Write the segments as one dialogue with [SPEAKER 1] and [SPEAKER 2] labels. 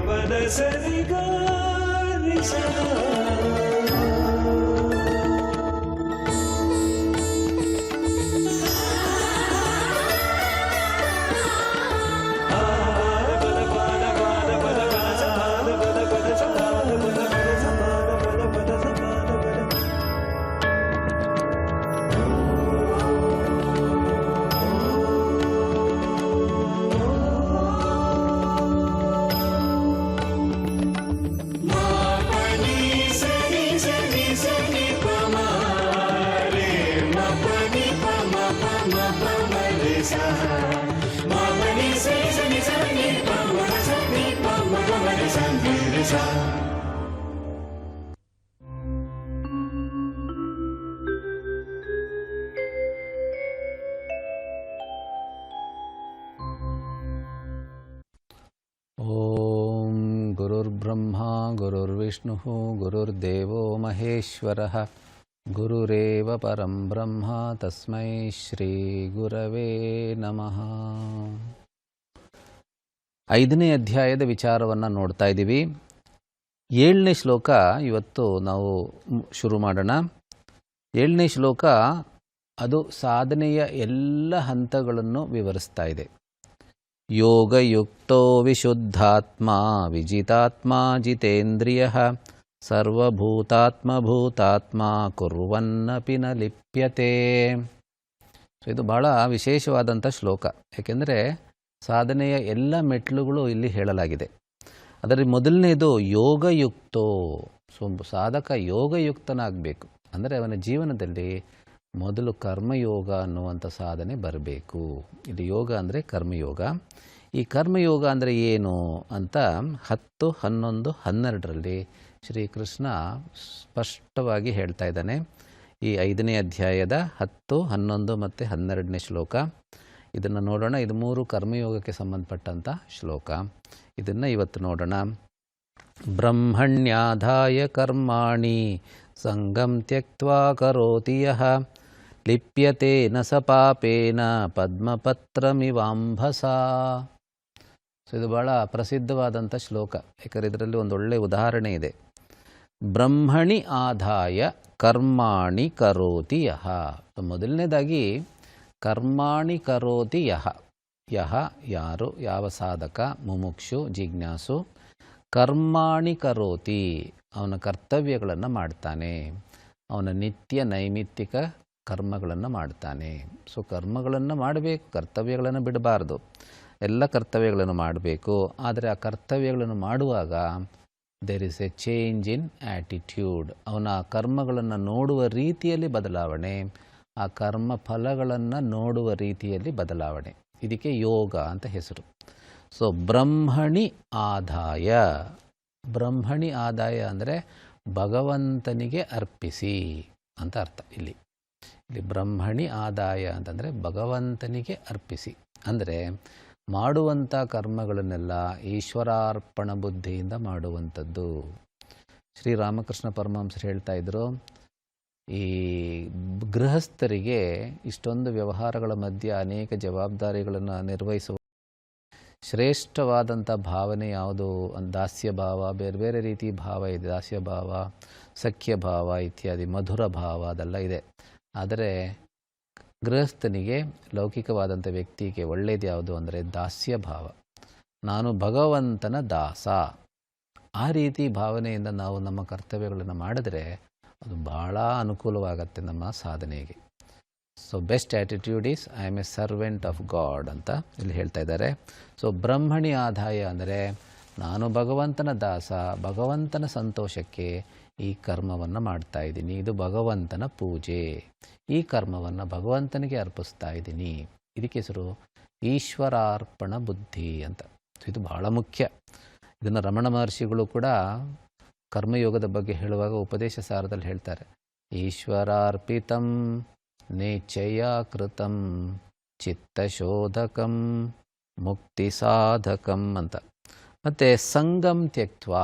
[SPEAKER 1] తపన సరిగా गुरुर्विष्णुः गुरुर्देवो महेश्वरः गुरुरेव परं ब्रह्म तस्मै ಶ್ರೀಗುರವೇ ನಮಃ ಐದನೇ ಅಧ್ಯಾಯದ ವಿಚಾರವನ್ನು ನೋಡ್ತಾ ಇದ್ದೀವಿ ಏಳನೇ ಶ್ಲೋಕ ಇವತ್ತು ನಾವು ಮ್- ಶುರು ಮಾಡೋಣ ಏಳನೇ ಶ್ಲೋಕ ಅದು ಸಾಧನೆಯ ಎಲ್ಲ ಹಂತಗಳನ್ನು ವಿವರಿಸ್ತಾ ಇದೆ ಯೋಗಯುಕ್ತೋ ವಿಶುದ್ಧಾತ್ಮ ವಿಜಿತಾತ್ಮ ಜಿತೇಂದ್ರಿಯ ಸರ್ವಭೂತಾತ್ಮಭೂತಾತ್ಮ ಕುರ್ವನ್ನಪಿ ನ ಲಿಪ್ಯತೆ. ಇದು ಬಹಳ ವಿಶೇಷವಾದಂಥ ಶ್ಲೋಕ. ಏಕೆಂದರೆ ಸಾಧನೆಯ ಎಲ್ಲ ಮೆಟ್ಲುಗಳು ಇಲ್ಲಿ ಹೇಳಲಾಗಿದೆ. ಅದರಲ್ಲಿ ಮೊದಲನೇದು ಯೋಗಯುಕ್ತೋ. ಸೊ, ಸಾಧಕ ಯೋಗಯುಕ್ತನಾಗಬೇಕು. ಅಂದರೆ ಅವನ ಜೀವನದಲ್ಲಿ ಮೊದಲು ಕರ್ಮಯೋಗ ಅನ್ನುವಂಥ ಸಾಧನೆ ಬರಬೇಕು. ಇಲ್ಲಿ ಯೋಗ ಅಂದರೆ ಕರ್ಮಯೋಗ. ಈ ಕರ್ಮಯೋಗ ಅಂದರೆ ಏನು ಅಂತ ಹತ್ತು ಹನ್ನೊಂದು ಹನ್ನೆರಡರಲ್ಲಿ ಶ್ರೀಕೃಷ್ಣ ಸ್ಪಷ್ಟವಾಗಿ ಹೇಳ್ತಾ ಇದ್ದಾನೆ. ಈ ಐದನೇ ಅಧ್ಯಾಯದ ಹತ್ತು, ಹನ್ನೊಂದು ಮತ್ತು ಹನ್ನೆರಡನೇ ಶ್ಲೋಕ. ಇದನ್ನು ನೋಡೋಣ. ಇದು ಮೂರು ಕರ್ಮಯೋಗಕ್ಕೆ ಸಂಬಂಧಪಟ್ಟಂಥ ಶ್ಲೋಕ. ಇದನ್ನು ಇವತ್ತು ನೋಡೋಣ. ಬ್ರಹ್ಮಣ್ಯಾಧಾಯ ಕರ್ಮಾಣಿ, ಸಂಗಂ ತ್ಯಕ್ತ ಕರೋತಿ ಲಿಪ್ಯತೆ ನ ಸ ಪಾಪೇನ ಪದ್ಮಪತ್ರಮಿವಾಂಭಸ ಸೊ ಇದು ಬಹಳ ಪ್ರಸಿದ್ಧವಾದಂಥ ಶ್ಲೋಕ. ಯಾಕಂದರೆ ಇದರಲ್ಲಿ ಒಂದು ಒಳ್ಳೆ ಉದಾಹರಣೆ ಇದೆ. ಬ್ರಹ್ಮಣಿ ಆದಾಯ, ಕರ್ಮಾಣಿ ಕರೋತಿ ಯಹ. ಮೊದಲನೇದಾಗಿ, ಕರ್ಮಾಣಿ ಕರೋತಿ ಯಹ. ಯಹ ಯಾರು? ಯಾವ ಸಾಧಕ? ಮುಮುಕ್ಷು, ಜಿಜ್ಞಾಸು. ಕರ್ಮಾಣಿ ಕರೋತಿ, ಅವನ ಕರ್ತವ್ಯಗಳನ್ನು ಮಾಡ್ತಾನೆ. ಅವನ ನಿತ್ಯ ನೈಮಿತ್ತಿಕ ಕರ್ಮಗಳನ್ನು ಮಾಡ್ತಾನೆ. ಸೊ ಕರ್ಮಗಳನ್ನು ಮಾಡಬೇಕು, ಕರ್ತವ್ಯಗಳನ್ನು ಬಿಡಬಾರ್ದು. ಎಲ್ಲ ಕರ್ತವ್ಯಗಳನ್ನು ಮಾಡಬೇಕು. ಆದರೆ ಆ ಕರ್ತವ್ಯಗಳನ್ನು ಮಾಡುವಾಗ there is a change in attitude ಅವನ ಆ ಕರ್ಮಗಳನ್ನು ನೋಡುವ ರೀತಿಯಲ್ಲಿ ಬದಲಾವಣೆ, ಆ ಕರ್ಮ ಫಲಗಳನ್ನು ನೋಡುವ ರೀತಿಯಲ್ಲಿ ಬದಲಾವಣೆ. ಇದಕ್ಕೆ ಯೋಗ ಅಂತ ಹೆಸರು. ಸೊ ಬ್ರಹ್ಮಣಿ ಆದಾಯ. ಬ್ರಹ್ಮಣಿ ಆದಾಯ ಅಂದರೆ ಭಗವಂತನಿಗೆ ಅರ್ಪಿಸಿ ಅಂತ ಅರ್ಥ ಇಲ್ಲಿ. ಇಲ್ಲಿ ಬ್ರಹ್ಮಣಿ ಆದಾಯ ಅಂತಂದರೆ ಭಗವಂತನಿಗೆ ಅರ್ಪಿಸಿ. ಅಂದರೆ ಮಾಡುವಂಥ ಕರ್ಮಗಳನ್ನೆಲ್ಲ ಈಶ್ವರಾರ್ಪಣ ಬುದ್ಧಿಯಿಂದ ಮಾಡುವಂಥದ್ದು. ಶ್ರೀರಾಮಕೃಷ್ಣ ಪರಮಹಂಸರು ಹೇಳ್ತಾ ಇದ್ರು, ಈ ಗೃಹಸ್ಥರಿಗೆ ಇಷ್ಟೊಂದು ವ್ಯವಹಾರಗಳ ಮಧ್ಯೆ ಅನೇಕ ಜವಾಬ್ದಾರಿಗಳನ್ನು ನಿರ್ವಹಿಸುವ ಶ್ರೇಷ್ಠವಾದಂಥ ಭಾವನೆ ಯಾವುದು? ದಾಸ್ಯ ಭಾವ, ಬೇರೆ ಬೇರೆ ರೀತಿ ಭಾವ ಇದೆ. ದಾಸ್ಯ ಭಾವ, ಸಖ್ಯ ಭಾವ ಇತ್ಯಾದಿ, ಮಧುರ ಭಾವ ಅದೆಲ್ಲ ಇದೆ. ಆದರೆ ಗೃಹಸ್ಥನಿಗೆ ಲೌಕಿಕವಾದಂಥ ವ್ಯಕ್ತಿಗೆ ಒಳ್ಳೆಯದು ಯಾವುದು ಅಂದರೆ ದಾಸ್ಯ ಭಾವ. ನಾನು ಭಗವಂತನ ದಾಸ. ಆ ರೀತಿ ಭಾವನೆಯಿಂದ ನಾವು ನಮ್ಮ ಕರ್ತವ್ಯಗಳನ್ನು ಮಾಡಿದ್ರೆ ಅದು ಭಾಳ ಅನುಕೂಲವಾಗತ್ತೆ ನಮ್ಮ ಸಾಧನೆಗೆ. So best attitude is I am a servant of God ಅಂತ ಇಲ್ಲಿ ಹೇಳ್ತಾ ಇದ್ದಾರೆ. ಸೊ ಬ್ರಹ್ಮಣಿ ಆದಾಯ ಅಂದರೆ ನಾನು ಭಗವಂತನ ದಾಸ, ಭಗವಂತನ ಸಂತೋಷಕ್ಕೆ ಈ ಕರ್ಮವನ್ನು ಮಾಡ್ತಾ ಇದ್ದೀನಿ. ಇದು ಭಗವಂತನ ಪೂಜೆ. ಈ ಕರ್ಮವನ್ನು ಭಗವಂತನಿಗೆ ಅರ್ಪಿಸ್ತಾ ಇದ್ದೀನಿ. ಇದಕ್ಕೆ ಹೆಸರು ಈಶ್ವರಾರ್ಪಣ ಬುದ್ಧಿ ಅಂತ. ಇದು ಬಹಳ ಮುಖ್ಯ. ಇದನ್ನು ರಮಣ ಮಹರ್ಷಿಗಳು ಕೂಡ ಕರ್ಮಯೋಗದ ಬಗ್ಗೆ ಹೇಳುವಾಗ ಉಪದೇಶ ಸಾರದಲ್ಲಿ ಹೇಳ್ತಾರೆ. ಈಶ್ವರಾರ್ಪಿತಂ ನೇಚಯ ಕೃತಂ ಚಿತ್ತಶೋಧಕಂ ಮುಕ್ತಿ ಸಾಧಕಂ ಅಂತ. ಮತ್ತು ಸಂಗಮ್ ತ್ಯಕ್ತ್ವ.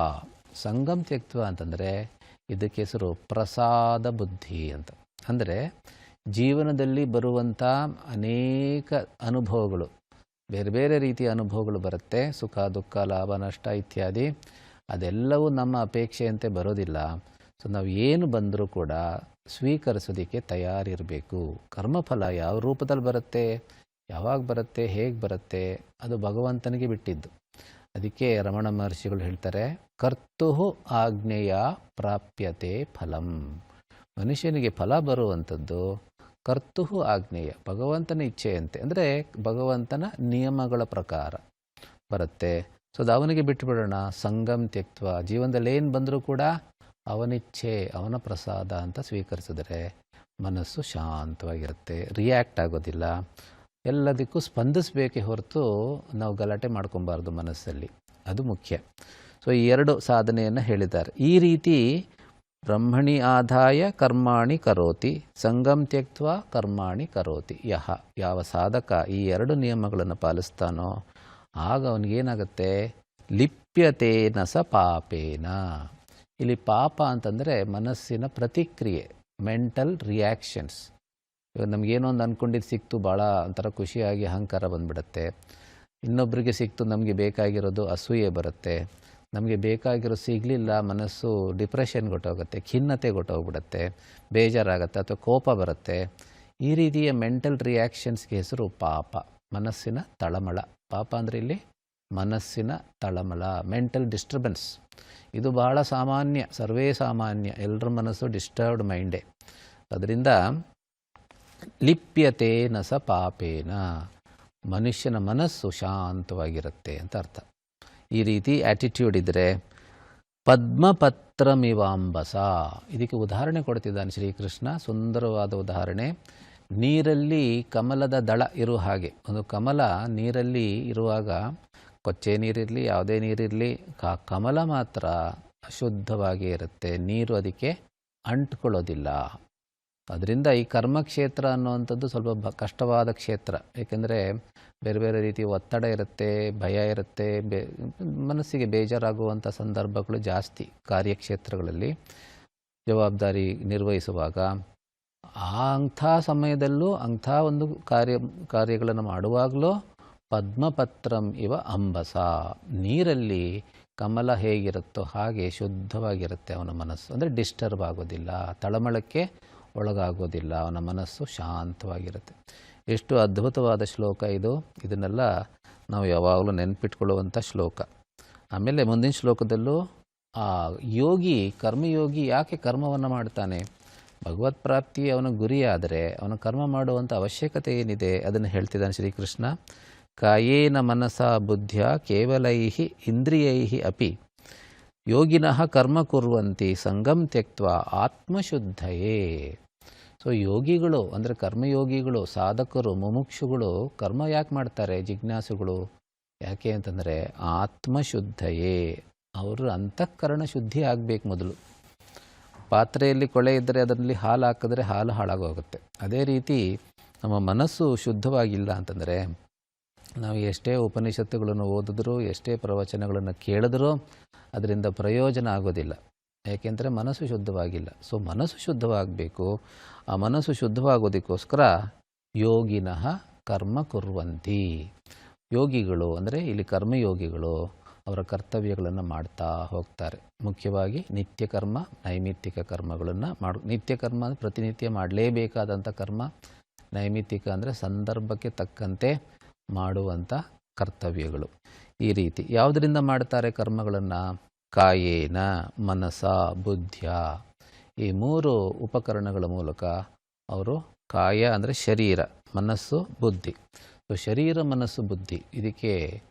[SPEAKER 1] ಸಂಗಮ್ ತ್ಯಕ್ತ್ವ ಅಂತಂದರೆ ಇದಕ್ಕೆ ಹೆಸರು ಪ್ರಸಾದ ಬುದ್ಧಿ ಅಂತ. ಅಂದರೆ ಜೀವನದಲ್ಲಿ ಬರುವಂಥ ಅನೇಕ ಅನುಭವಗಳು, ಬೇರೆ ಬೇರೆ ರೀತಿಯ ಅನುಭವಗಳು ಬರುತ್ತೆ. ಸುಖ, ದುಃಖ, ಲಾಭ, ನಷ್ಟ ಇತ್ಯಾದಿ. ಅದೆಲ್ಲವೂ ನಮ್ಮ ಅಪೇಕ್ಷೆಯಂತೆ ಬರೋದಿಲ್ಲ. ಸೊ ನಾವು ಏನು ಬಂದರೂ ಕೂಡ ಸ್ವೀಕರಿಸೋದಕ್ಕೆ ತಯಾರಿರಬೇಕು. ಕರ್ಮಫಲ ಯಾವ ರೂಪದಲ್ಲಿ ಬರುತ್ತೆ, ಯಾವಾಗ ಬರುತ್ತೆ, ಹೇಗೆ ಬರುತ್ತೆ, ಅದು ಭಗವಂತನಿಗೆ ಬಿಟ್ಟಿದ್ದು. ಅದಕ್ಕೆ ರಮಣ ಮಹರ್ಷಿಗಳು ಹೇಳ್ತಾರೆ ಕರ್ತು ಆಜ್ಞೆಯ ಪ್ರಾಪ್ಯತೆ ಫಲಂ. ಮನುಷ್ಯನಿಗೆ ಫಲ ಬರುವಂಥದ್ದು ಕರ್ತು ಆಜ್ಞೆಯ, ಭಗವಂತನ ಇಚ್ಛೆಯಂತೆ. ಅಂದರೆ ಭಗವಂತನ ನಿಯಮಗಳ ಪ್ರಕಾರ ಬರುತ್ತೆ. ಸೊ ಅದು ಅವನಿಗೆ ಬಿಟ್ಟುಬಿಡೋಣ ಸಂಗಮ್ ತ್ಯಕ್ತ್ವ. ಜೀವನದಲ್ಲಿ ಏನು ಬಂದರೂ ಕೂಡ ಅವನಿಚ್ಛೆ, ಅವನ ಪ್ರಸಾದ ಅಂತ ಸ್ವೀಕರಿಸಿದರೆ ಮನಸ್ಸು ಶಾಂತವಾಗಿರುತ್ತೆ. ರಿಯಾಕ್ಟ್ ಆಗೋದಿಲ್ಲ. ಎಲ್ಲದಕ್ಕೂ ಸ್ಪಂದಿಸಬೇಕೇ ಹೊರತು ನಾವು ಗಲಾಟೆ ಮಾಡ್ಕೊಬಾರ್ದು ಮನಸ್ಸಲ್ಲಿ. ಅದು ಮುಖ್ಯ. ಸೊ ಈ ಎರಡು ಸಾಧನೆಯನ್ನು ಹೇಳಿದ್ದಾರೆ. ಈ ರೀತಿ ಬ್ರಹ್ಮಣಿ ಆದಾಯ ಕರ್ಮಾಣಿ ಕರೋತಿ ಸಂಗಮ್ ತ್ಯಕ್ತ್ವ ಕರ್ಮಾಣಿ ಕರೋತಿ, ಯಹ ಯಾವ ಸಾಧಕ ಈ ಎರಡು ನಿಯಮಗಳನ್ನು ಪಾಲಿಸ್ತಾನೋ ಆಗ ಅವನಿಗೇನಾಗುತ್ತೆ? ಲಿಪ್ಯತೇನ ಸ ಪಾಪೇನ. ಇಲ್ಲಿ ಪಾಪ ಅಂತಂದರೆ ಮನಸ್ಸಿನ ಪ್ರತಿಕ್ರಿಯೆ ಮೆಂಟಲ್ ರಿಯಾಕ್ಷನ್ಸ್ ಇವಾಗ ನಮಗೇನೋ ಒಂದು ಅಂದ್ಕೊಂಡಿದ್ದು ಸಿಕ್ತು ಭಾಳ ಒಂಥರ ಖುಷಿಯಾಗಿ ಅಹಂಕಾರ ಬಂದ್ಬಿಡುತ್ತೆ. ಇನ್ನೊಬ್ಬರಿಗೆ ಸಿಕ್ತು, ನಮಗೆ ಬೇಕಾಗಿರೋದು ಅಸೂಯೆ ಬರುತ್ತೆ. ನಮಗೆ ಬೇಕಾಗಿರೋ ಸಿಗಲಿಲ್ಲ, ಮನಸ್ಸು ಡಿಪ್ರೆಷನ್ ಗೊಟ್ಟೋಗುತ್ತೆ ಖಿನ್ನತೆ ಕೊಟ್ಟೋಗ್ಬಿಡುತ್ತೆ ಬೇಜಾರಾಗುತ್ತೆ ಅಥವಾ ಕೋಪ ಬರುತ್ತೆ. ಈ ರೀತಿಯ ಮೆಂಟಲ್ ರಿಯಾಕ್ಷನ್ಸ್ಗೆ ಹೆಸರು ಪಾಪ. ಮನಸ್ಸಿನ ತಳಮಳ. ಪಾಪ ಅಂದರೆ ಇಲ್ಲಿ ಮನಸ್ಸಿನ ತಳಮಳ, ಮೆಂಟಲ್ ಡಿಸ್ಟರ್ಬೆನ್ಸ್. ಇದು ಬಹಳ ಸಾಮಾನ್ಯ, ಸರ್ವೇ ಸಾಮಾನ್ಯ ಎಲ್ಲರ ಮನಸ್ಸು ಡಿಸ್ಟರ್ಬ್ಡ್ ಮೈಂಡೇ. ಅದರಿಂದ ಲಿಪ್ಯತೆ ನಸ ಪಾಪೇನ. ಮನುಷ್ಯನ ಮನಸ್ಸು ಶಾಂತವಾಗಿರುತ್ತೆ ಅಂತ ಅರ್ಥ. ಈ ರೀತಿ ಆ್ಯಟಿಟ್ಯೂಡ್ ಇದ್ದರೆ ಪದ್ಮಪತ್ರಮಿವಾಂಬಸ. ಇದಕ್ಕೆ ಉದಾಹರಣೆ ಕೊಡ್ತಿದ್ದಾನೆ ಶ್ರೀಕೃಷ್ಣ. ಸುಂದರವಾದ ಉದಾಹರಣೆ. ನೀರಲ್ಲಿ ಕಮಲದ ದಳ ಇರುವ ಹಾಗೆ. ಒಂದು ಕಮಲ ನೀರಲ್ಲಿ ಇರುವಾಗ ಕೊಚ್ಚೆ ನೀರಿರಲಿ, ಯಾವುದೇ ನೀರಿರಲಿ ಕಮಲ ಮಾತ್ರ ಅಶುದ್ಧವಾಗಿ ಇರುತ್ತೆ ನೀರು ಅದಕ್ಕೆ ಅಂಟ್ಕೊಳ್ಳೋದಿಲ್ಲ. ಅದರಿಂದ ಈ ಕರ್ಮಕ್ಷೇತ್ರ ಅನ್ನುವಂಥದ್ದು ಸ್ವಲ್ಪ ಬ ಕಷ್ಟವಾದ ಕ್ಷೇತ್ರ. ಏಕೆಂದರೆ ಬೇರೆ ಬೇರೆ ರೀತಿ ಒತ್ತಡ ಇರುತ್ತೆ, ಭಯ ಇರುತ್ತೆ, ಬೇ ಮನಸ್ಸಿಗೆ ಬೇಜಾರಾಗುವಂಥ ಸಂದರ್ಭಗಳು ಜಾಸ್ತಿ ಕಾರ್ಯಕ್ಷೇತ್ರಗಳಲ್ಲಿ. ಜವಾಬ್ದಾರಿ ನಿರ್ವಹಿಸುವಾಗ ಅಂಥ ಸಮಯದಲ್ಲೂ ಅಂಥ ಒಂದು ಕಾರ್ಯ ಕಾರ್ಯಗಳನ್ನು ಮಾಡುವಾಗಲೂ ಪದ್ಮಪತ್ರಂ ಇವ ಅಂಬಸ. ನೀರಲ್ಲಿ ಕಮಲ ಹೇಗಿರುತ್ತೋ ಹಾಗೆ ಶುದ್ಧವಾಗಿರುತ್ತೆ ಅವನ ಮನಸ್ಸು. ಅಂದರೆ ಡಿಸ್ಟರ್ಬ್ ಆಗೋದಿಲ್ಲ. ತಳಮಳಕ್ಕೆ ಒಳಗಾಗೋದಿಲ್ಲ, ಅವನ ಮನಸ್ಸು ಶಾಂತವಾಗಿರುತ್ತೆ. ಎಷ್ಟು ಅದ್ಭುತವಾದ ಶ್ಲೋಕ ಇದು. ಇದನ್ನೆಲ್ಲ ನಾವು ಯಾವಾಗಲೂ ನೆನಪಿಟ್ಕೊಳ್ಳುವಂಥ ಶ್ಲೋಕ. ಆಮೇಲೆ ಮುಂದಿನ ಶ್ಲೋಕದಲ್ಲೂ, ಆ ಯೋಗಿ, ಕರ್ಮಯೋಗಿ ಯಾಕೆ ಕರ್ಮವನ್ನು ಮಾಡ್ತಾನೆ? ಭಗವತ್ ಪ್ರಾಪ್ತಿ ಅವನ ಗುರಿಯಾದರೆ, ಅವನ ಕರ್ಮ ಮಾಡುವಂಥ ಅವಶ್ಯಕತೆ ಏನಿದೆ? ಅದನ್ನು ಹೇಳ್ತಿದ್ದಾನೆ ಶ್ರೀಕೃಷ್ಣ. ಕಾಯೇನ ಮನಸ ಬುದ್ಧಿಯ ಕೇವಲೈಹಿ ಇಂದ್ರಿಯೈ ಅಪಿ. ಯೋಗಿನಃ ಕರ್ಮ ಕುರುವಂತಿ, ಸಂಗಂ ತ್ಯಕ್ತ ಆತ್ಮಶುದ್ಧಯೇ. ಸೊ ಯೋಗಿಗಳು ಅಂದರೆ ಕರ್ಮಯೋಗಿಗಳು, ಸಾಧಕರು, ಮುಮುಕ್ಷುಗಳು ಕರ್ಮ ಯಾಕೆ ಮಾಡ್ತಾರೆ ಜಿಜ್ಞಾಸುಗಳು? ಯಾಕೆ ಅಂತಂದರೆ ಆತ್ಮಶುದ್ಧಯೇ. ಅವರು ಅಂತಃಕರಣ ಶುದ್ಧಿ ಆಗಬೇಕು ಮೊದಲು. ಪಾತ್ರೆಯಲ್ಲಿ ಕೊಳೆ ಇದ್ದರೆ ಅದರಲ್ಲಿ ಹಾಲು ಹಾಕಿದ್ರೆ ಹಾಲು ಹಾಳಾಗೋಗುತ್ತೆ. ಅದೇ ರೀತಿ ನಮ್ಮ ಮನಸ್ಸು ಶುದ್ಧವಾಗಿಲ್ಲ ಅಂತಂದರೆ ನಾವು ಎಷ್ಟೇ ಉಪನಿಷತ್ತುಗಳನ್ನು ಓದಿದ್ರೂ, ಎಷ್ಟೇ ಪ್ರವಚನಗಳನ್ನು ಕೇಳಿದ್ರೂ ಅದರಿಂದ ಪ್ರಯೋಜನ ಆಗೋದಿಲ್ಲ. ಏಕೆಂದರೆ ಮನಸ್ಸು ಶುದ್ಧವಾಗಿಲ್ಲ. ಸೊ ಮನಸ್ಸು ಶುದ್ಧವಾಗಬೇಕು. ಆ ಮನಸ್ಸು ಶುದ್ಧವಾಗೋದಕ್ಕೋಸ್ಕರ ಯೋಗಿನಃ ಕರ್ಮ ಕುರುವಂತಿ. ಯೋಗಿಗಳು ಅಂದರೆ ಇಲ್ಲಿ ಕರ್ಮಯೋಗಿಗಳು ಅವರ ಕರ್ತವ್ಯಗಳನ್ನು ಮಾಡ್ತಾ ಹೋಗ್ತಾರೆ. ಮುಖ್ಯವಾಗಿ ನಿತ್ಯ ಕರ್ಮ ನೈಮಿತ್ತಿಕ ಕರ್ಮಗಳನ್ನು ಮಾಡು ನಿತ್ಯ ಕರ್ಮ ಅಂದರೆ ಪ್ರತಿನಿತ್ಯ ಮಾಡಲೇಬೇಕಾದಂಥ ಕರ್ಮ, ನೈಮಿತ್ತಿಕ ಅಂದರೆ ಸಂದರ್ಭಕ್ಕೆ ತಕ್ಕಂತೆ ಮಾಡುವಂಥ ಕರ್ತವ್ಯಗಳು. ಈ ರೀತಿ. ಯಾವುದರಿಂದ ಮಾಡ್ತಾರೆ ಕರ್ಮಗಳನ್ನು? ಕಾಯೇನ ಮನಸ ಬುದ್ಧಿಯ. ಈ ಮೂರು ಉಪಕರಣಗಳ ಮೂಲಕ ಅವರು ಕಾಯ ಅಂದರೆ ಶರೀರ, ಮನಸ್ಸು, ಬುದ್ಧಿ. ಸೊ, ಶರೀರ, ಮನಸ್ಸು, ಬುದ್ಧಿ ಇದಕ್ಕೆ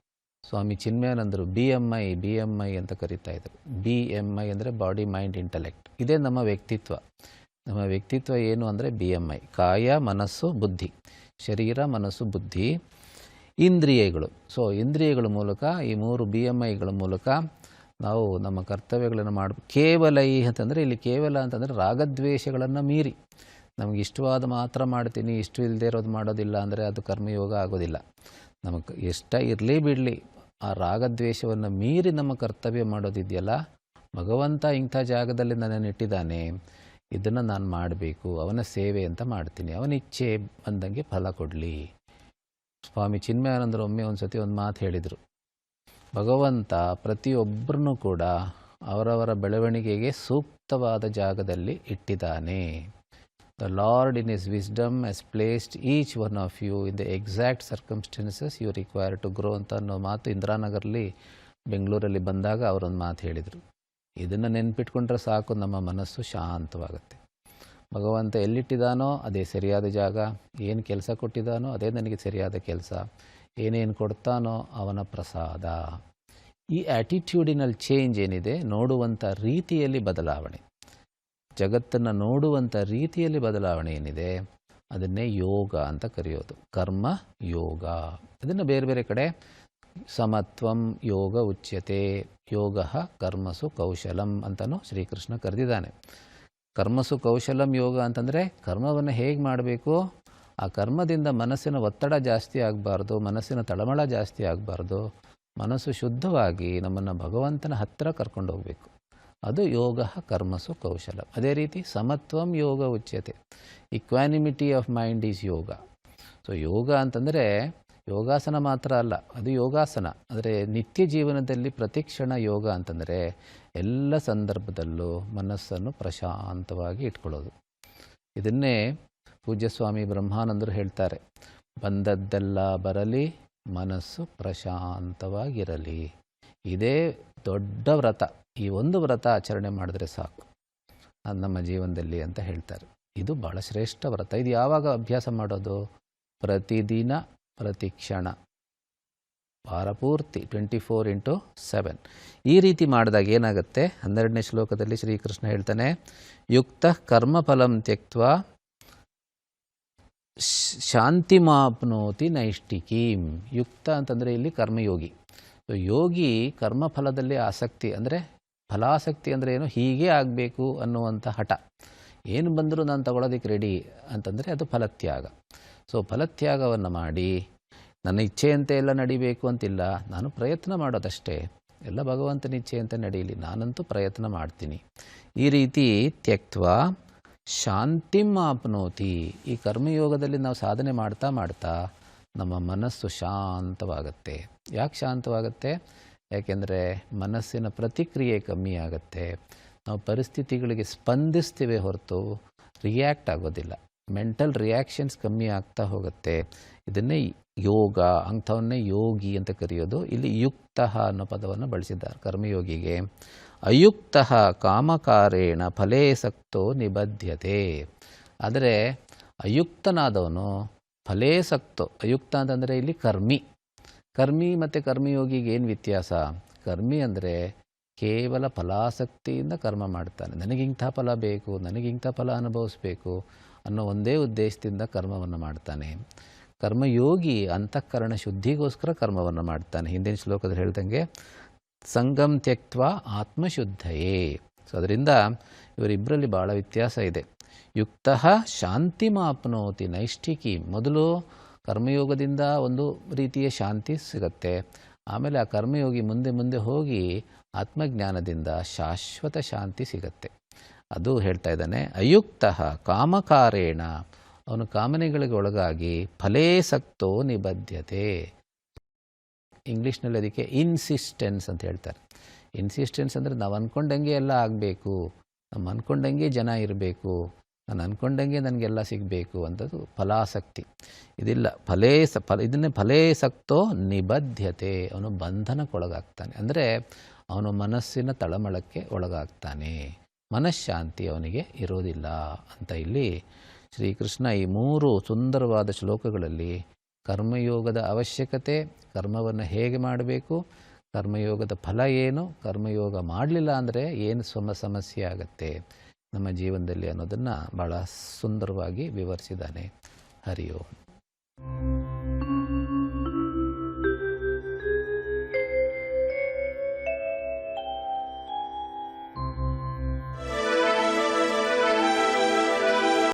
[SPEAKER 1] Swami ಚಿನ್ಮಯಾನಂದರು B M I B M I ಅಂತ ಕರಿತಾ ಇದ್ದರು ಬಿ ಎಂ ಐ ಅಂದರೆ ಬಾಡಿ ಮೈಂಡ್ ಇಂಟಲೆಕ್ಟ್ ಇದೇ ನಮ್ಮ ವ್ಯಕ್ತಿತ್ವ. ನಮ್ಮ ವ್ಯಕ್ತಿತ್ವ ಏನು ಅಂದರೆ ಬಿ ಎಂ ಐ ಕಾಯ, ಮನಸ್ಸು, ಬುದ್ಧಿ. ಶರೀರ, ಮನಸ್ಸು, ಬುದ್ಧಿ, ಇಂದ್ರಿಯಗಳು. ಸೊ, ಇಂದ್ರಿಯಗಳ ಮೂಲಕ ಈ ಮೂರು ಬಿ ಎಂ ಐಗಳ ಮೂಲಕ ನಾವು ನಮ್ಮ ಕರ್ತವ್ಯಗಳನ್ನು ಮಾಡಬೇಕು ಕೇವಲ ಈ ಅಂತಂದರೆ ಇಲ್ಲಿ ಕೇವಲ ಅಂತಂದರೆ ರಾಗದ್ವೇಷಗಳನ್ನು ಮೀರಿ. ನಮಗೆ ಇಷ್ಟವಾದ ಮಾತ್ರ ಮಾಡ್ತೀನಿ, ಇಷ್ಟು ಇಲ್ಲದೆ ಇರೋದು ಮಾಡೋದಿಲ್ಲ ಅಂದರೆ ಅದು ಕರ್ಮಯೋಗ ಆಗೋದಿಲ್ಲ. ನಮಗೆ ಇಷ್ಟ ಇರಲಿ ಬಿಡಲಿ, ಆ ರಾಗದ್ವೇಷವನ್ನು ಮೀರಿ ನಮ್ಮ ಕರ್ತವ್ಯ ಮಾಡೋದಿದೆಯಲ್ಲ, ಭಗವಂತ ಇಂಥ ಜಾಗದಲ್ಲಿ ನನ್ನನ್ನು ಇಟ್ಟಿದ್ದಾನೆ, ಇದನ್ನು ನಾನು ಮಾಡಬೇಕು, ಅವನ ಸೇವೆ ಅಂತ ಮಾಡ್ತೀನಿ, ಅವನ ಇಚ್ಛೆ ಬಂದಂಗೆ ಫಲ ಕೊಡಲಿ. ಸ್ವಾಮಿ ಚಿನ್ಮಯಾನಂದರು ಒಮ್ಮೆ ಒಂದು ಸತಿ ಒಂದು ಮಾತು ಹೇಳಿದರು. ಭಗವಂತ ಪ್ರತಿಯೊಬ್ಬರನ್ನು ಕೂಡ ಅವರವರ ಬೆಳವಣಿಗೆಗೆ ಸೂಕ್ತವಾದ ಜಾಗದಲ್ಲಿ ಇಟ್ಟಿದ್ದಾನೆ. The Lord in his wisdom has placed each one of you in the exact circumstances you require to grow ಅಂತ ಅನ್ನೋ ಮಾತು ಇಂದಿರಾನಗರಲ್ಲಿ ಬೆಂಗಳೂರಲ್ಲಿ ಬಂದಾಗ ಅವರೊಂದು ಮಾತು ಹೇಳಿದರು. ಇದನ್ನು ನೆನ್ಪಿಟ್ಕೊಂಡ್ರೆ ಸಾಕು, ನಮ್ಮ ಮನಸ್ಸು ಶಾಂತವಾಗುತ್ತೆ. ಭಗವಂತ ಎಲ್ಲಿಟ್ಟಿದ್ದಾನೋ ಅದೇ ಸರಿಯಾದ ಜಾಗ, ಏನು ಕೆಲಸ ಕೊಟ್ಟಿದ್ದಾನೋ ಅದೇ ನನಗೆ ಸರಿಯಾದ ಕೆಲಸ. ಏನೇನು ಕೊಡ್ತಾನೋ ಅವನ ಪ್ರಸಾದ. ಈ ಆ್ಯಟಿಟ್ಯೂಡಿನಲ್ ಚೇಂಜ್ ಏನಿದೆ? ನೋಡುವಂಥ ರೀತಿಯಲ್ಲಿ ಬದಲಾವಣೆ. ಜಗತ್ತನ್ನು ನೋಡುವಂಥ ರೀತಿಯಲ್ಲಿ ಬದಲಾವಣೆ ಏನಿದೆ? ಅದನ್ನೇ ಯೋಗ ಅಂತ ಕರೆಯೋದು. ಕರ್ಮ, ಯೋಗ. ಅದನ್ನು ಬೇರೆ ಬೇರೆ ಕಡೆ ಸಮತ್ವಂ ಯೋಗ ಉಚ್ಯತೆ, ಯೋಗ ಕರ್ಮಸು ಕೌಶಲಂ ಅಂತಲೂ ಶ್ರೀಕೃಷ್ಣ ಕರೆದಿದ್ದಾನೆ. ಕರ್ಮಸು ಕೌಶಲಂ ಯೋಗ ಅಂತಂದರೆ ಕರ್ಮವನ್ನು ಹೇಗೆ ಮಾಡಬೇಕು? ಆ ಕರ್ಮದಿಂದ ಮನಸ್ಸಿನ ಒತ್ತಡ ಜಾಸ್ತಿ ಆಗಬಾರ್ದು, ಮನಸ್ಸಿನ ತಳಮಳ ಜಾಸ್ತಿ ಆಗಬಾರ್ದು, ಮನಸ್ಸು ಶುದ್ಧವಾಗಿ ನಮ್ಮನ್ನು ಭಗವಂತನ ಹತ್ತಿರ ಕರ್ಕೊಂಡು ಹೋಗಬೇಕು. ಅದು ಯೋಗ, ಕರ್ಮಸು, ಕೌಶಲ. ಅದೇ ರೀತಿ ಸಮತ್ವಂ ಯೋಗ ಉಚ್ಯತೆ. Equanimity of mind is yoga. So yoga ಅಂತಂದರೆ ಯೋಗಾಸನ ಮಾತ್ರ ಅಲ್ಲ, ಅದು ಯೋಗಾಸನ. ಅಂದರೆ ನಿತ್ಯ ಜೀವನದಲ್ಲಿ ಪ್ರತಿಕ್ಷಣ ಯೋಗ ಅಂತಂದರೆ ಎಲ್ಲ ಸಂದರ್ಭದಲ್ಲೂ ಮನಸ್ಸನ್ನು ಪ್ರಶಾಂತವಾಗಿ ಇಟ್ಕೊಳ್ಳೋದು. ಇದನ್ನೇ ಪೂಜ್ಯ ಸ್ವಾಮಿ ಬ್ರಹ್ಮಾನಂದರು ಹೇಳ್ತಾರೆ, ಬಂದದ್ದೆಲ್ಲ ಬರಲಿ, ಮನಸ್ಸು ಪ್ರಶಾಂತವಾಗಿರಲಿ. ಇದೇ ದೊಡ್ಡ ವ್ರತ. ಈ ಒಂದು ವ್ರತ ಆಚರಣೆ ಮಾಡಿದ್ರೆ ಸಾಕು. ನಮ್ಮ ಜೀವನದಲ್ಲಿ ಅಂತ ಹೇಳ್ತಾರೆ. ಇದು ಭಾಳ ಶ್ರೇಷ್ಠ ವ್ರತ. ಇದು ಯಾವಾಗ ಅಭ್ಯಾಸ ಮಾಡೋದು? ಪ್ರತಿದಿನ, ಪ್ರತಿ ಕ್ಷಣ. ವಾರಪೂರ್ತಿ, ಟ್ವೆಂಟಿ ಫೋರ್ ಇಂಟು ಸೆವೆನ್. ಈ ರೀತಿ ಮಾಡಿದಾಗ ಏನಾಗುತ್ತೆ? ಹನ್ನೆರಡನೇ ಶ್ಲೋಕದಲ್ಲಿ ಶ್ರೀಕೃಷ್ಣ ಹೇಳ್ತಾನೆ, ಯುಕ್ತ ಕರ್ಮಫಲಂ ತ್ಯಕ್ತ ಶಾಂತಿಮಾಪ್ನೋತಿ ನೈಷ್ಟಿಕೀಂ ಯುಕ್ತ ಅಂತಂದರೆ ಇಲ್ಲಿ ಕರ್ಮಯೋಗಿ. ಯೋಗಿ ಕರ್ಮಫಲದಲ್ಲಿ ಆಸಕ್ತಿ ಅಂದರೆ ಫಲಾಸಕ್ತಿ ಅಂದರೆ ಏನು? ಹೀಗೆ ಆಗಬೇಕು ಅನ್ನುವಂಥ ಹಠ. ಏನು ಬಂದರೂ ನಾನು ತಗೊಳ್ಳೋದಕ್ಕೆ ರೆಡಿ ಅಂತಂದರೆ ಅದು ಫಲತ್ಯಾಗ. ಸೊ ಫಲತ್ಯಾಗವನ್ನು ಮಾಡಿ, ನನ್ನ ಇಚ್ಛೆಯಂತೆ ಎಲ್ಲ ನಡಿಬೇಕು ಅಂತಿಲ್ಲ, ನಾನು ಪ್ರಯತ್ನ ಮಾಡೋದಷ್ಟೇ. ಎಲ್ಲ ಭಗವಂತನ ಇಚ್ಛೆಯಂತೆ ನಡೆಯಲಿ ನಾನಂತೂ ಪ್ರಯತ್ನ ಮಾಡ್ತೀನಿ. ಈ ರೀತಿ ತ್ಯಕ್ತ್ವ ಶಾಂತಿಂ ಆಪ್ನೋತಿ ಈ ಕರ್ಮಯೋಗದಲ್ಲಿ ನಾವು ಸಾಧನೆ ಮಾಡ್ತಾ ಮಾಡ್ತಾ ನಮ್ಮ ಮನಸ್ಸು ಶಾಂತವಾಗುತ್ತೆ. ಯಾಕೆ ಶಾಂತವಾಗುತ್ತೆ? ಯಾಕೆಂದರೆ ಮನಸ್ಸಿನ ಪ್ರತಿಕ್ರಿಯೆ ಕಮ್ಮಿ ಆಗುತ್ತೆ. ನಾವು ಪರಿಸ್ಥಿತಿಗಳಿಗೆ ಸ್ಪಂದಿಸ್ತೀವಿ ಹೊರತು ರಿಯಾಕ್ಟ್ ಆಗೋದಿಲ್ಲ. ಮೆಂಟಲ್ ರಿಯಾಕ್ಷನ್ಸ್ ಕಮ್ಮಿ ಆಗ್ತಾ ಹೋಗುತ್ತೆ. ಇದನ್ನೇ ಯೋಗ, ಅಂಥವನ್ನೇ ಯೋಗಿ ಅಂತ ಕರೆಯೋದು. ಇಲ್ಲಿ ಯುಕ್ತ ಅನ್ನೋ ಪದವನ್ನು ಬಳಸಿದ್ದಾರೆ ಕರ್ಮಯೋಗಿಗೆ. ಅಯುಕ್ತ ಕಾಮಕಾರೇಣ ಫಲೇಸಕ್ತೋ ನಿಬದ್ಧತೆ ಆದರೆ ಅಯುಕ್ತನಾದವನು ಫಲೇ ಸಕ್ತೋ, ಅಯುಕ್ತ ಅಂತಂದರೆ ಇಲ್ಲಿ ಕರ್ಮಿ. ಕರ್ಮಿ ಮತ್ತು ಕರ್ಮಯೋಗಿಗೆ ಏನು ವ್ಯತ್ಯಾಸ? ಕರ್ಮಿ ಅಂದರೆ ಕೇವಲ ಫಲಾಸಕ್ತಿಯಿಂದ ಕರ್ಮ ಮಾಡ್ತಾನೆ. ನನಗಿಂಥ ಫಲ ಬೇಕು ನನಗಿಂಥ ಫಲ ಅನುಭವಿಸ್ಬೇಕು ಅನ್ನೋ ಒಂದೇ ಉದ್ದೇಶದಿಂದ ಕರ್ಮವನ್ನು ಮಾಡ್ತಾನೆ. ಕರ್ಮಯೋಗಿ ಅಂತಃಕರಣ ಶುದ್ಧಿಗೋಸ್ಕರ ಕರ್ಮವನ್ನು ಮಾಡ್ತಾನೆ. ಹಿಂದಿನ ಶ್ಲೋಕದಲ್ಲಿ ಹೇಳ್ದಂಗೆ ಸಂಗಮ್ ತ್ಯಕ್ತ್ವ ಆತ್ಮಶುದ್ಧಯೇ. ಸೊ ಅದರಿಂದ ಇವರಿಬ್ಬರಲ್ಲಿ ಭಾಳ ವ್ಯತ್ಯಾಸ ಇದೆ. ಯುಕ್ತ ಶಾಂತಿಮಾಪ್ನೋತಿ ನೈಷ್ಠಿಕಿ. ಮೊದಲು ಕರ್ಮಯೋಗದಿಂದ ಒಂದು ರೀತಿಯ ಶಾಂತಿ ಸಿಗುತ್ತೆ. ಆಮೇಲೆ ಆ ಕರ್ಮಯೋಗಿ ಮುಂದೆ ಮುಂದೆ ಹೋಗಿ ಆತ್ಮಜ್ಞಾನದಿಂದ ಶಾಶ್ವತ ಶಾಂತಿ ಸಿಗತ್ತೆ. ಅದು ಹೇಳ್ತಾ ಇದ್ದಾನೆ, ಅಯುಕ್ತ ಕಾಮಕಾರೇಣ. ಅವನು ಕಾಮನೆಗಳಿಗೆ ಒಳಗಾಗಿ ಫಲೇ ಸಕ್ತೋ ನಿಬದ್ಧತೆ ಇಂಗ್ಲೀಷ್ನಲ್ಲಿ ಅದಕ್ಕೆ ಇನ್ಸಿಸ್ಟೆನ್ಸ್ ಅಂತ ಹೇಳ್ತಾರೆ. ಇನ್ಸಿಸ್ಟೆನ್ಸ್ ಅಂದರೆ ನಾವು ಅಂದ್ಕೊಂಡಂಗೆ ಎಲ್ಲ ಆಗಬೇಕು ನಮ್ಮ ಅಂದ್ಕೊಂಡಂಗೆ ಜನ ಇರಬೇಕು, ನಾನು ಅಂದ್ಕೊಂಡಂಗೆ ನನಗೆಲ್ಲ ಸಿಗಬೇಕು ಅಂಥದ್ದು ಫಲಾಸಕ್ತಿ. ಇದಿಲ್ಲ, ಫಲೇ ಸ, ಫಲ, ಇದನ್ನೇ ಫಲೇ ಸಕ್ತೋ ನಿಬದ್ಧತೆ ಅವನು ಬಂಧನಕ್ಕೊಳಗಾಗ್ತಾನೆ. ಅಂದರೆ ಅವನು ಮನಸ್ಸಿನ ತಳಮಳಕ್ಕೆ ಒಳಗಾಗ್ತಾನೆ. ಮನಃಶಾಂತಿ ಅವನಿಗೆ ಇರೋದಿಲ್ಲ ಅಂತ ಇಲ್ಲಿ ಶ್ರೀಕೃಷ್ಣ ಈ ಮೂರು ಸುಂದರವಾದ ಶ್ಲೋಕಗಳಲ್ಲಿ ಕರ್ಮಯೋಗದ ಅವಶ್ಯಕತೆ, ಕರ್ಮವನ್ನು ಹೇಗೆ ಮಾಡಬೇಕು, ಕರ್ಮಯೋಗದ ಫಲ ಏನು, ಕರ್ಮಯೋಗ ಮಾಡಲಿಲ್ಲ ಅಂದರೆ ಏನು ಸಮ ಸಮಸ್ಯೆ ಆಗುತ್ತೆ? ನಮ್ಮ ಜೀವನದಲ್ಲಿ ಅನ್ನೋದನ್ನು ಭಾಳ ಸುಂದರವಾಗಿ ವಿವರಿಸಿದ್ದಾನೆ ಹರಿಯೋ.